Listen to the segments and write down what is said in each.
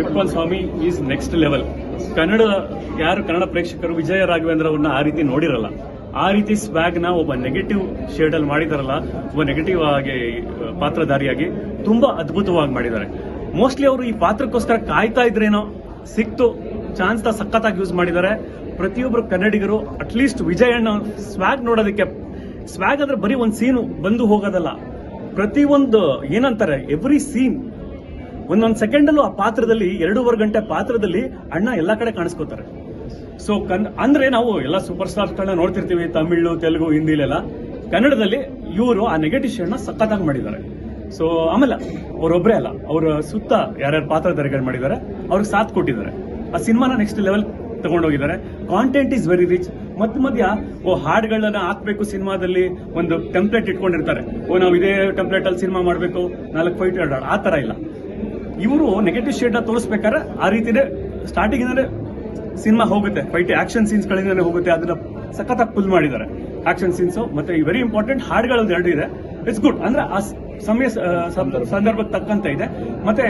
Rippan Swamy is next level Kannada ಯಾರು ಕನ್ನಡ ಪ್ರೇಕ್ಷಕರು ವಿಜಯ ರಾಘವೇಂದ್ರ ಅವ್ರನ್ನ ಆ ರೀತಿ ನೋಡಿರಲ್ಲ, ಆ ರೀತಿ ಸ್ವ್ಯಾಗ್ನ ಒಬ್ಬ ನೆಗೆಟಿವ್ ಶೇಡ್ ಅಲ್ಲಿ ಮಾಡಿದಾರಲ್ಲ, ಒಬ್ಬ ನೆಗೆಟಿವ್ ಆಗಿ ಪಾತ್ರಧಾರಿಯಾಗಿ ತುಂಬಾ ಅದ್ಭುತವಾಗಿ ಮಾಡಿದ್ದಾರೆ. ಮೋಸ್ಟ್ಲಿ ಅವರು ಈ ಪಾತ್ರಕ್ಕೋಸ್ಕರ ಕಾಯ್ತಾ ಇದ್ರೇನೋ ಸಿಕ್ತು ಚಾನ್ಸ್ನ ಸಖತ್ತಾಗಿ ಯೂಸ್ ಮಾಡಿದ್ದಾರೆ. ಪ್ರತಿಯೊಬ್ಬರು ಕನ್ನಡಿಗರು ಅಟ್ಲೀಸ್ಟ್ ವಿಜಯಣ್ಣ ಸ್ವ್ಯಾಗ್ ನೋಡೋದಕ್ಕೆ ಸ್ವ್ಯಾಗ್ ಅಂದ್ರೆ ಬರೀ ಒಂದು ಸೀನು ಬಂದು ಹೋಗೋದಲ್ಲ. ಪ್ರತಿ ಒಂದು ಏನಂತಾರೆ ಎವ್ರಿ ಸೀನ್ ಒಂದೊಂದು ಸೆಕೆಂಡಲ್ಲೂ ಆ ಪಾತ್ರದಲ್ಲಿ ಎರಡೂವರೆ ಗಂಟೆ ಪಾತ್ರದಲ್ಲಿ ಅಣ್ಣ ಎಲ್ಲ ಕಡೆ ಕಾಣಿಸ್ಕೋತಾರೆ. ಸೊ ಕನ್, ಅಂದ್ರೆ ನಾವು ಎಲ್ಲ ಸೂಪರ್ ಸ್ಟಾರ್ಸ್ಗಳನ್ನ ನೋಡ್ತಿರ್ತೀವಿ, ತಮಿಳು, ತೆಲುಗು, ಹಿಂದಿಲೆಲ್ಲ. ಕನ್ನಡದಲ್ಲಿ ಇವರು ಆ ನೆಗೆಟಿವ್ ಶೇಡ್ನ ಸಖತ್ತಾಗಿ ಮಾಡಿದ್ದಾರೆ. ಸೊ ಆಮೇಲೆ ಅವರೊಬ್ಬರೇ ಅಲ್ಲ, ಅವರ ಸುತ್ತ ಯಾರ್ಯಾರು ಪಾತ್ರಧಾರಿಗಳು ಮಾಡಿದ್ದಾರೆ, ಅವ್ರಿಗೆ ಸಾಥ್ ಕೊಟ್ಟಿದ್ದಾರೆ. ಆ ಸಿನಿಮಾನ ನೆಕ್ಸ್ಟ್ ಲೆವೆಲ್ ತಗೊಂಡೋಗಿದ್ದಾರೆ. ಕಾಂಟೆಂಟ್ ಈಸ್ ವೆರಿ ರಿಚ್ ಮಧ್ಯ ಮಧ್ಯ, ಓ, ಹಾಡುಗಳನ್ನ ಹಾಕ್ಬೇಕು ಸಿನಿಮಾದಲ್ಲಿ, ಒಂದು ಟೆಂಪ್ಲೇಟ್ ಇಟ್ಕೊಂಡಿರ್ತಾರೆ. ಓ, ನಾವು ಇದೇ ಟೆಂಪ್ಲೇಟ್ ಅಲ್ಲಿ ಸಿನಿಮಾ ಮಾಡಬೇಕು, ನಾಲ್ಕು ಫೈಟ್ ಆ ತರ ಇಲ್ಲ. ಇವರು ನೆಗೆಟಿವ್ ಶೇಡ್ ತೋರಿಸ್ಬೇಕಾದ್ರೆ ಆ ರೀತಿನೇ ಸ್ಟಾರ್ಟಿಂಗ್ ಇಂದಾನೆ ಸಿನಿಮಾ ಹೋಗುತ್ತೆ. ಫೈಟ್ ಆಕ್ಷನ್ ಸೀನ್ಸ್ ಗಳಿಂದಲೇ ಹೋಗುತ್ತೆ. ಅದನ್ನ ಸಖತ್ತಾಗಿ ಪುಲ್ ಮಾಡಿದ್ದಾರೆ. ಆಕ್ಷನ್ ಸೀನ್ಸ್ ಮತ್ತೆ ವೆರಿ ಇಂಪಾರ್ಟೆಂಟ್ ಹಾಡುಗಳು ಎರಡು ಇದೆ. ಇಟ್ಸ್ ಗುಡ್ ಅಂದ್ರೆ ಆ ಸಮಯ ಸಂದರ್ಭಕ್ಕೆ ತಕ್ಕಂತ ಇದೆ. ಮತ್ತೆ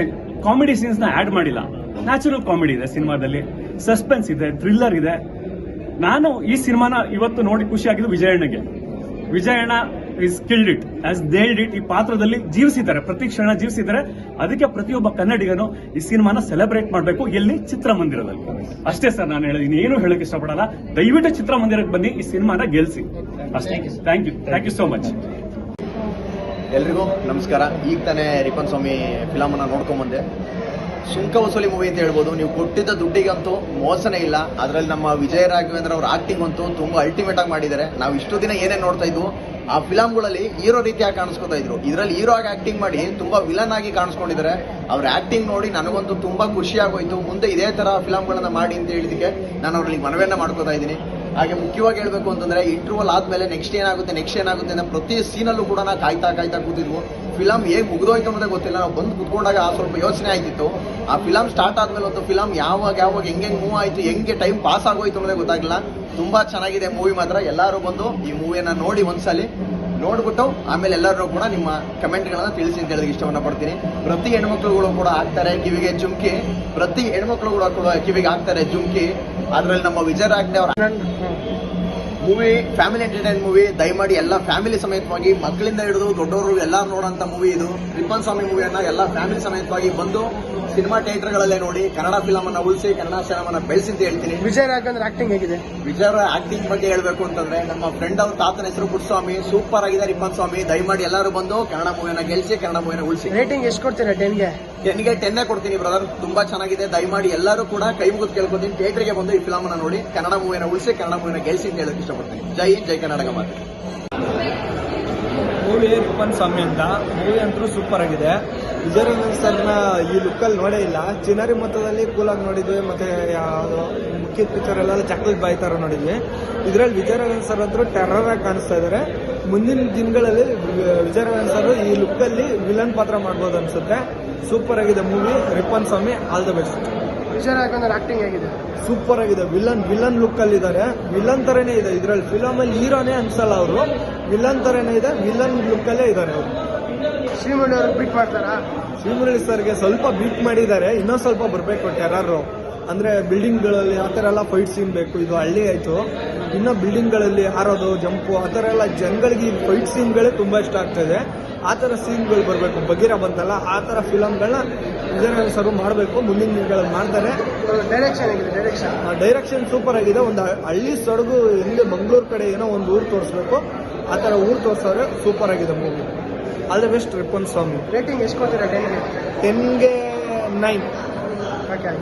ಕಾಮಿಡಿ ಸೀನ್ಸ್ನ ಆಡ್ ಮಾಡಿಲ್ಲ. ನ್ಯಾಚುರಲ್ ಕಾಮಿಡಿ ಇದೆ ಸಿನಿಮಾದಲ್ಲಿ. ಸಸ್ಪೆನ್ಸ್ ಇದೆ ಥ್ರಿಲ್ಲರ್ ಇದೆ. ನಾನು ಈ ಸಿನಿಮಾನ ಇವತ್ತು ನೋಡಿ ಖುಷಿಯಾಗಿದ್ದು ವಿಜಯಣ್ಣಗೆ. Vijayanna is killed it as dealt it ಈ ಪಾತ್ರದಲ್ಲಿ ಜೀವಿಸಿದ್ದಾರೆ ಪ್ರತಿ ಕ್ಷಣ ಜೀವಿಸಿದ್ದಾರೆ. ಅದಕ್ಕೆ ಪ್ರತಿಯೊಬ್ಬ ಕನ್ನಡಿಗನು ಈ ಸಿನಿಮಾನ ಸೆಲೆಬ್ರೇಟ್ ಮಾಡಬೇಕು. ಎಲ್ಲಿ? ಚಿತ್ರಮಂದಿರದಲ್ಲಿ. ಅಷ್ಟೇ ಸರ್ ನಾನು ಹೇಳಿದ್ದೀನಿ ಏನು ಹೇಳಕ್ ಇಷ್ಟಪಡಲ್ಲ. ದಯವಿಟ್ಟು ಚಿತ್ರಮಂದಿರಕ್ಕೆ ಬನ್ನಿ ಈ ಸಿನಿಮಾನ ಗೆಲ್ಸಿ. ಅಷ್ಟೇ. Thank you thank you so much ಎಲ್ರಿಗೂ ನಮಸ್ಕಾರ. ಈಗ ತಾನೇ ರಿಪನ್ ಸ್ವಾಮಿ ಫಿಲಮ್ ಅನ್ನ ಸುಂಕ ವಸೂಲಿ ಮೂವಿ ಅಂತ ಹೇಳ್ಬೋದು. ನೀವು ಕೊಟ್ಟಿದ್ದ ದುಡ್ಡಿಗಂತೂ ಮೋಸನೇ ಇಲ್ಲ. ಅದರಲ್ಲಿ ನಮ್ಮ ವಿಜಯ ರಾಘವೇಂದ್ರ ಅವ್ರ ಆಕ್ಟಿಂಗ್ ಅಂತೂ ತುಂಬಾ ಅಲ್ಟಿಮೇಟ್ ಆಗಿ ಮಾಡಿದ್ದಾರೆ. ನಾವು ಇಷ್ಟು ದಿನ ಏನೇನು ನೋಡ್ತಾ ಇದ್ವು? ಆ ಫಿಲಮ್ಗಳಲ್ಲಿ ಹೀರೋ ರೀತಿಯಾಗಿ ಕಾಣಿಸ್ಕೊತಾ ಇದ್ರು. ಇದರಲ್ಲಿ ಹೀರೋ ಆಗಿ ಆಕ್ಟಿಂಗ್ ಮಾಡಿ ತುಂಬಾ ವಿಲನ್ ಆಗಿ ಕಾಣಿಸ್ಕೊಂಡಿದ್ದಾರೆ. ಅವ್ರ ಆಕ್ಟಿಂಗ್ ನೋಡಿ ನನಗಂತೂ ತುಂಬಾ ಖುಷಿ ಆಗೋಯ್ತು. ಮುಂದೆ ಇದೇ ತರ ಫಿಲಮ್ಗಳನ್ನ ಮಾಡಿ ಅಂತ ಹೇಳಿದಕ್ಕೆ ನಾನು ಅವ್ರಲ್ಲಿ ಮನವಿಯನ್ನ ಮಾಡ್ಕೋತಾ ಇದ್ದೀನಿ. ಹಾಗೆ ಮುಖ್ಯವಾಗಿ ಹೇಳಬೇಕು ಅಂತಂದ್ರೆ ಇಂಟರ್ವಲ್ ಆದ್ಮೇಲೆ ನೆಕ್ಸ್ಟ್ ಏನಾಗುತ್ತೆ ನೆಕ್ಸ್ಟ್ ಏನಾಗುತ್ತೆ ಅಂದ್ರೆ ಪ್ರತಿ ಸೀನಲ್ಲೂ ಕೂಡ ನಾವು ಕಾಯ್ತಾ ಕಾಯ್ತಾ ಕೂತಿದ್ವು. ಫಿಲಮ್ ಹೇಗೆ ಮುಗಿದೋಯ್ತು ಅನ್ನೋದೇ ಗೊತ್ತಿಲ್ಲ. ನಾವು ಬಂದು ಕುತ್ಕೊಂಡಾಗ ಆ ಸ್ವಲ್ಪ ಯೋಚನೆ ಆಯ್ತಿತ್ತು ಆ ಫಿಲಮ್ ಸ್ಟಾರ್ಟ್ ಆದ್ಮೇಲೆ ಒಂದು ಫಿಲಮ್ ಯಾವಾಗ ಯಾವಾಗ, ಹೆಂಗೆ ಮೂವ್ ಆಯ್ತು, ಹೆಂಗೆ ಟೈಮ್ ಪಾಸ್ ಆಗೋಯ್ತು ಅನ್ನೋದೇ ಗೊತ್ತಾಗಿಲ್ಲ ತುಂಬಾ ಚೆನ್ನಾಗಿದೆ ಮೂವಿ ಮಾತ್ರ. ಎಲ್ಲರೂ ಬಂದು ಈ ಮೂವಿಯನ್ನ ನೋಡಿ ಒಂದ್ಸಲಿ ನೋಡ್ಬಿಟ್ಟು ಆಮೇಲೆ ಎಲ್ಲರೂ ಕೂಡ ನಿಮ್ಮ ಕಮೆಂಟ್ಗಳನ್ನ ತಿಳಿಸಿ ಅಂತ ಹೇಳೋದಕ್ಕೆ ಇಷ್ಟವನ್ನ ಪಡ್ತೀನಿ. ಪ್ರತಿ ಹೆಣ್ಮಕ್ಳುಗಳು ಕೂಡ ಹಾಕ್ತಾರೆ ಕಿವಿಗೆ ಚುಮ್ಕಿ. ಪ್ರತಿ ಹೆಣ್ಮಕ್ಳು ಕೂಡ ಕಿವಿಗೆ ಹಾಕ್ತಾರೆ ಜುಮ್ಕಿ ಅದರಲ್ಲಿ ನಮ್ಮ ವಿಜಯ ಅವ್ರ ಮೂವಿ ಫ್ಯಾಮಿಲಿ ಎಂಟರ್ಟೈನ್ ಮೂವಿ ದಯಮಾಡಿ ಎಲ್ಲ ಫ್ಯಾಮಿಲಿ ಸಮೇತವಾಗಿ ಮಕ್ಕಳಿಂದ ಹಿಡಿದು ದೊಡ್ಡವರು ಎಲ್ಲರೂ ನೋಡೋಂಥ ಮೂವಿ ಇದು. ರಿಪ್ಪನ್ ಸ್ವಾಮಿ ಮೂವಿಯನ್ನು ಎಲ್ಲ ಫ್ಯಾಮಿಲಿ ಸಮೇತವಾಗಿ ಬಂದು ಸಿನಿಮಾ ಥಿಯೇಟರ್ಗಳಲ್ಲೇ ನೋಡಿ ಕನ್ನಡ ಫಿಲಮ್ ಅನ್ನ ಉಳಿಸಿ ಕನ್ನಡ ಸಿನಿಮಾನ ಬೆಳೆಸಿ ಅಂತ ಹೇಳ್ತೀನಿ. ವಿಜಯ್ ರಾಘವೇಂದ್ರ ಆಕ್ಟಿಂಗ್ ಹೇಗಿದೆ? ವಿಜಯರ ಆಕ್ಟಿಂಗ್ ಬಗ್ಗೆ ಹೇಳಬೇಕು ಅಂತಂದ್ರೆ ನಮ್ಮ ಫ್ರೆಂಡ್ ಅವ್ರ ತಾತನ ಹೆಸರು ಪುಟ್ಟಸ್ವಾಮಿ ಸೂಪರ್ ಆಗಿದೆ ರಿಪ್ಪನ್ ಸ್ವಾಮಿ. ದಯಮಾಡಿ ಎಲ್ಲರೂ ಬಂದು ಕನ್ನಡ ಮೂವಿನ ಗೆಲ್ಸಿ ಕನ್ನಡ ಮೂವಿನ ಉಳಿಸಿ. ರೇಟಿಂಗ್ ಎಷ್ಟು ಕೊಡ್ತೀರಾ ಟೆನ್ಗೆ ಟೆನ್ಗೆ ಟೆನ್ನೇ ಕೊಡ್ತೀನಿ ಬ್ರದರ್ ತುಂಬಾ ಚೆನ್ನಾಗಿದೆ. ದಯಮಾಡಿ ಎಲ್ಲರೂ ಕೂಡ ಕೈ ಮುಗಿದು ಕೇಳ್ಕೊತೀನಿ. ಥಿಯೇಟರ್ಗೆ ಬಂದು ಈ ಫಿಲಮ್ ಅನ್ನ ನೋಡಿ ಕನ್ನಡ ಮೂವಿನ ಉಳಿಸಿ ಕನ್ನಡ ಮೂವಿನ ಗೆಲ್ಸಿ ಅಂತ ಹೇಳಕ್ ಇಷ್ಟಪಡ್ತೀನಿ. ಜೈ ಹಿಂದ್ ಜೈ ಕರ್ನಾಟಕ ಮಾತು. ಮೂವಿ ರಿಪ್ಪನ್ ಸ್ವಾಮಿ ಅಂತ ಮೂವಿ ಅಂತೂ ಸೂಪರ್ ಆಗಿದೆ. ವಿಜಯರಂಜನ್ ಸರ್ನ ಈ ಲುಕ್ಕಲ್ಲಿ ನೋಡೇ ಇಲ್ಲ. ಚಿನಾರಿ ಮೊತ್ತದಲ್ಲಿ ಕೂಲಾಗಿ ನೋಡಿದ್ವಿ ಮತ್ತೆ ಯಾವುದು ಮುಖ್ಯ ಪಿಕ್ಚರ್ ಎಲ್ಲ ಚಾಕ್ಲೇಟ್ ಬಾಯ್ ಥರ ನೋಡಿದ್ವಿ. ಇದರಲ್ಲಿ ವಿಜಯರಂಜನ್ ಸರ್ ಅಂತೂ ಟೆರರ್ ಆಗಿ ಕಾಣಿಸ್ತಾ ಇದ್ದಾರೆ ಮುಂದಿನ ದಿನಗಳಲ್ಲಿ ವಿಜಯರಂಜನ್ ಸರ್ ಈ ಲುಕ್ಕಲ್ಲಿ ವಿಲನ್ ಪಾತ್ರ ಮಾಡ್ಬೋದು ಅನ್ಸುತ್ತೆ. ಸೂಪರ್ ಆಗಿದೆ movie Rippan Swamy all the best Vijay Raghavendra acting ಆಗಿದೆ ಸೂಪರ್ ಆಗಿದೆ. ವಿಲನ್ ವಿಲನ್ ಲುಕ್ ಅಲ್ಲಿ ಇದ್ದಾರೆ. ವಿಲನ್ ತರನೇ ಇದೆ. ಇದ್ರಲ್ಲಿ ಫಿಲಮ್ ಅಲ್ಲಿ ಹೀರೋನೇ ಅನ್ಸಲ್ಲ ಅವರು. ವಿಲನ್ ತರನೇ ಇದೆ. ವಿಲನ್ ಲುಕ್ ಅಲ್ಲೇ ಇದ್ದಾರೆ ಅವರು. ಶ್ರೀಮುರಳಿ ಅವರು ಬಿಟ್ ಮಾಡ್ತಾರಾ? ಶ್ರೀಮುರಳಿ ಸರ್ಗೆ ಸ್ವಲ್ಪ ಬೀಟ್ ಮಾಡಿದ್ದಾರೆ. ಇನ್ನೊಂದ್ ಸ್ವಲ್ಪ ಬರಬೇಕು ಟೆರರು ಅಂದ್ರೆ ಬಿಲ್ಡಿಂಗ್ಗಳಲ್ಲಿ ಆ ಥರ ಎಲ್ಲ ಫೈಟ್ ಸೀನ್ ಬೇಕು ಇದು ಹಳ್ಳಿ ಆಯಿತು. ಇನ್ನು ಬಿಲ್ಡಿಂಗ್ಗಳಲ್ಲಿ ಹಾರೋದು ಜಂಪು ಆ ಥರ ಎಲ್ಲ ಜನಗಳಿಗೆ ಈ ಫೈಟ್ ಸೀನ್ಗಳೇ ತುಂಬಾ ಇಷ್ಟ ಆಗ್ತದೆ ಆ ಥರ ಸೀನ್ಗಳು ಬರಬೇಕು. ಬಗೀರ ಬಂತಲ್ಲ ಆ ಥರ ಫಿಲಮ್ಗಳನ್ನ ವಿಜಯನಗರ ಸರ್ವ್ ಮಾಡಬೇಕು. ಮುಂದಿನ ದಿನಗಳಲ್ಲಿ ಮಾಡ್ತಾರೆ. ಡೈರೆಕ್ಷನ್ ಆಗಿದೆ ಡೈರೆಕ್ಷನ್ ಡೈರೆಕ್ಷನ್ ಸೂಪರ್ ಆಗಿದೆ. ಒಂದು ಹಳ್ಳಿ ಸೊಡಗು ಹಿಂದೆ ಮಂಗಳೂರು ಕಡೆ ಏನೋ ಒಂದು ಊರು ತೋರಿಸ್ಬೇಕು. ಆ ಥರ ಊರು ತೋರಿಸೋರೆ ಸೂಪರ್ ಆಗಿದೆ movie all the best Rippan Swamy rating ಎಷ್ಟು ಕೊಡ್ತೀರಾ? ಟೆನ್ಗೆ ಟೆನ್ಗೆ ನೈನ್ ಓಕೆ